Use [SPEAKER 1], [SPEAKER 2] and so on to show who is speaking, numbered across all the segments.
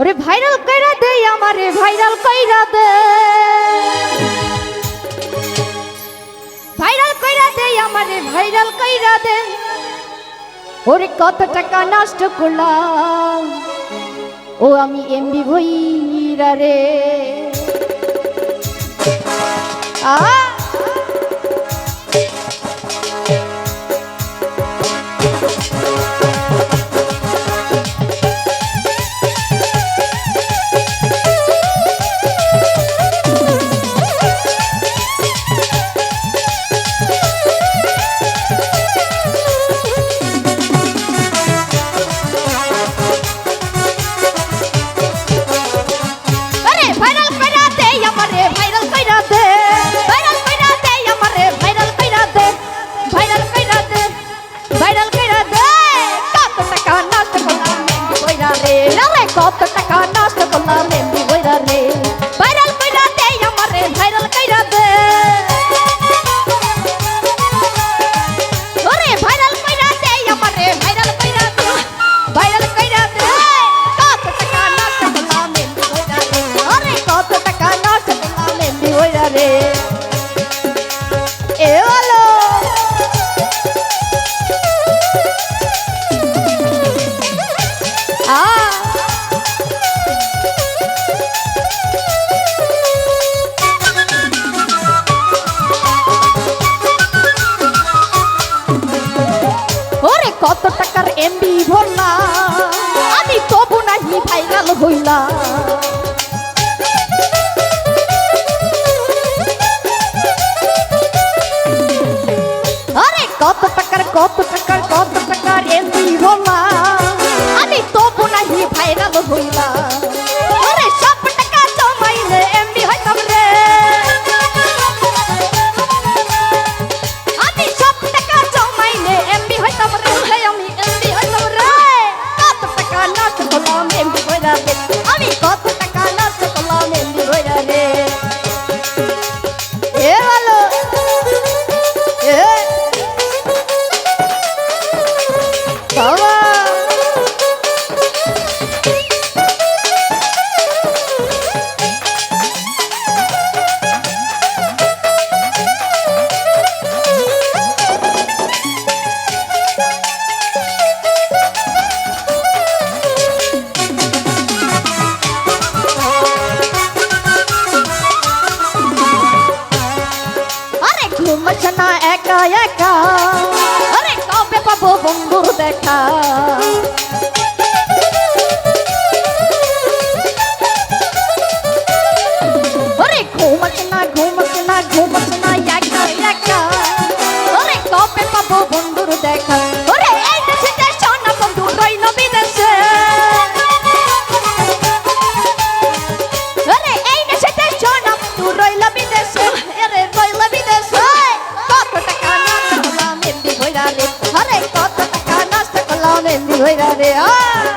[SPEAKER 1] ওরে ভাইরাল কইরা দে, আমারে ভাইরাল কইরা দে। ভাইরাল কইরা দে, আমারে ভাইরাল কইরা দে। ওরে কত টাকা নষ্ট করলাম, ও আমি এমবি ভইরা রে। আ! দে আমারে ভাইরাল কইরা দে ভাইরাল কইরা দে আমারে ভাইরাল কইরা দে ভাইরাল কইরা দে ভাইরাল কইরা দে। কত টাকা নষ্ট করলাম কইরা রে। আরে কত টাকা নষ্ট করলাম কইরা রে। হইলা। কত টাকার কত টাকার কত টাকার এমবি একা একা। আরে কবে পাবো বন্ধুর দেখা। এমনি রে আ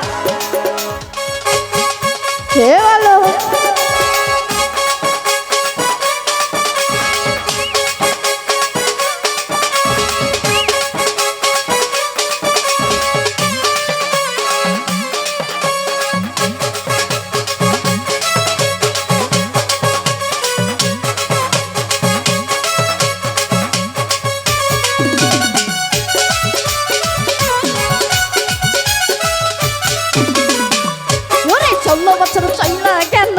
[SPEAKER 1] বছর চইলা গেল।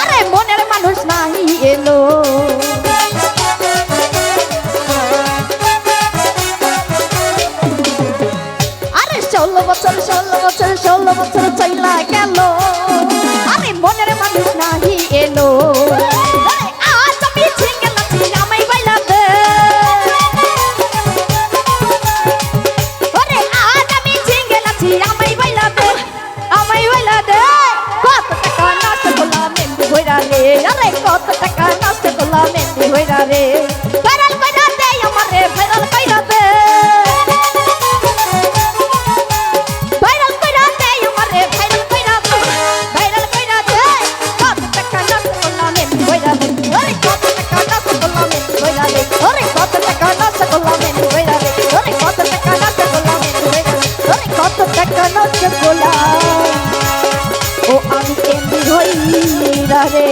[SPEAKER 1] আরে মনের মানুষ নাই এলো। আরে ষোলো বছর ষোলো বছর ষোলো বছর চইলা রে, আরে কত টাকা নষ্ট করলাম এমনি হইরা রে? ভাইরাল কইরা দে আমারে ভাইরাল কইরা দে। ভাইরাল কইরা দে আমারে ভাইরাল কইরা দে ভাইরাল কইরা দে। কত টাকা নষ্ট করলাম এমনি হইরা রে? আরে কত টাকা নষ্ট করলাম এমনি হইরা রে? আরে কত টাকা নষ্ট করলাম এমনি হইরা রে? আরে কত টাকা নষ্ট করলাম এমনি হইরা রে? আরে কত টাকা নষ্ট করলাম ও আমি কেন্দ্র রে?